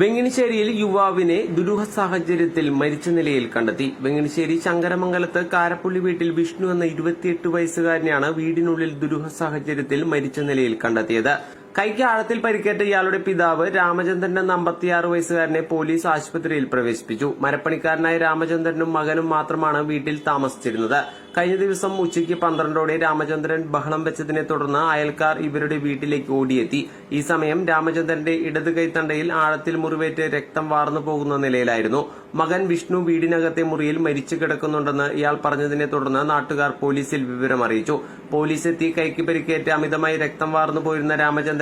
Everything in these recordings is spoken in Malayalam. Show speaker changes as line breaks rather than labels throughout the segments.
വെങ്ങിണിശ്ശേരിയിൽ യുവാവിനെ ദുരൂഹ സാഹചര്യത്തിൽ മരിച്ച നിലയിൽ കണ്ടെത്തി. വെങ്ങിനിശ്ശേരി ശങ്കരമംഗലത്ത് കാരപ്പുള്ളി വീട്ടിൽ വിഷ്ണു എന്ന ഇരുപത്തിയെട്ട് വയസ്സുകാരനെയാണ് വീടിനുള്ളിൽ ദുരൂഹ സാഹചര്യത്തിൽ മരിച്ച നിലയിൽ കണ്ടെത്തിയത്. കൈക്ക് ആഴത്തിൽ പരിക്കേറ്റ ഇയാളുടെ പിതാവ് രാമചന്ദ്രൻ എന്ന അമ്പത്തിയാറ് വയസ്സുകാരനെ പോലീസ് ആശുപത്രിയിൽ പ്രവേശിപ്പിച്ചു. മരപ്പണിക്കാരനായ രാമചന്ദ്രനും മകനും മാത്രമാണ് വീട്ടിൽ താമസിച്ചിരുന്നത്. കഴിഞ്ഞ ദിവസം ഉച്ചയ്ക്ക് പന്ത്രണ്ടോടെ രാമചന്ദ്രൻ ബഹളം വെച്ചതിനെ തുടർന്ന് അയൽക്കാർ ഇവരുടെ വീട്ടിലേക്ക് ഓടിയെത്തി. ഈ സമയം രാമചന്ദ്രന്റെ ഇടത് കൈത്തണ്ടയിൽ ആഴത്തിൽ മുറിവേറ്റ് രക്തം വാർന്നു പോകുന്ന നിലയിലായിരുന്നു. മകൻ വിഷ്ണു വീടിനകത്തെ മുറിയിൽ മരിച്ചു കിടക്കുന്നുണ്ടെന്ന് ഇയാൾ പറഞ്ഞതിനെ തുടർന്ന് നാട്ടുകാർ പോലീസിൽ വിവരം അറിയിച്ചു പോലീസ് എത്തി കൈക്ക് പരിക്കേറ്റ് അമിതമായി രക്തം വാർന്നു പോയിരുന്ന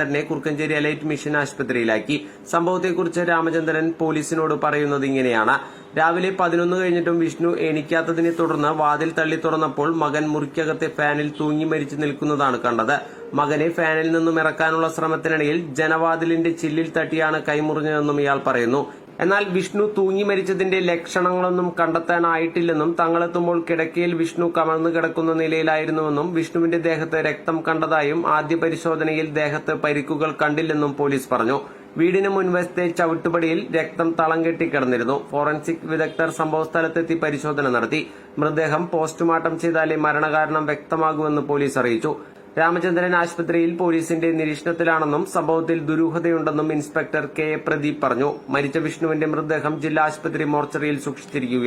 രാമചന്ദ്രനെ കുറുക്കഞ്ചേരി എലൈറ്റ് മിഷൻ ആശുപത്രിയിലാക്കി. സംഭവത്തെക്കുറിച്ച് രാമചന്ദ്രൻ പോലീസിനോട് പറയുന്നത് ഇങ്ങനെയാണ്. രാവിലെ പതിനൊന്ന് കഴിഞ്ഞിട്ടും വിഷ്ണു എണിക്കാത്തതിനെ തുടർന്ന് വാതിൽ തള്ളി തുറന്നപ്പോൾ മകൻ മുറിക്കകത്തെ ഫാനിൽ തൂങ്ങി മരിച്ചു നിൽക്കുന്നതാണ് കണ്ടത്. മകനെ ഫാനിൽ നിന്നും ഇറക്കാനുള്ള ശ്രമത്തിനിടയിൽ ജനവാതിലിന്റെ ചില്ലിൽ തട്ടിയാണ് കൈമുറിഞ്ഞതെന്നും ഇയാൾ പറയുന്നു. എന്നാൽ വിഷ്ണു തൂങ്ങി മരിച്ചതിന്റെ ലക്ഷണങ്ങളൊന്നും കണ്ടെത്താനായിട്ടില്ലെന്നും തങ്ങളെത്തുമ്പോൾ കിടക്കയിൽ വിഷ്ണു കമഴ്ന്നു കിടക്കുന്ന നിലയിലായിരുന്നുവെന്നും വിഷ്ണുവിന്റെ ദേഹത്ത് രക്തം കണ്ടതായും ആദ്യ പരിശോധനയിൽ ദേഹത്ത് പരിക്കുകൾ കണ്ടില്ലെന്നും പോലീസ് പറഞ്ഞു. വീടിന് മുൻവശത്തെ ചവിട്ടുപടിയിൽ രക്തം തളം കെട്ടിക്കിടന്നിരുന്നു ഫോറൻസിക് വിദഗ്ധർ സംഭവസ്ഥലത്തെത്തി പരിശോധന നടത്തി. മൃതദേഹം പോസ്റ്റ്മോർട്ടം ചെയ്താലേ മരണകാരണം വ്യക്തമാകുമെന്ന് പോലീസ് അറിയിച്ചു. രാമചന്ദ്രൻ ആശുപത്രിയിൽ പോലീസിന്റെ നിരീക്ഷണത്തിലാണെന്നും സംഭവത്തിൽ ദുരൂഹതയുണ്ടെന്നും ഇൻസ്പെക്ടർ കെ പ്രദീപ് പറഞ്ഞു. മരിച്ച വിഷ്ണുവിന്റെ മൃതദേഹം ജില്ലാ ആശുപത്രി മോർച്ചറിയിൽ സൂക്ഷിച്ചിരിക്കുകയാണ്.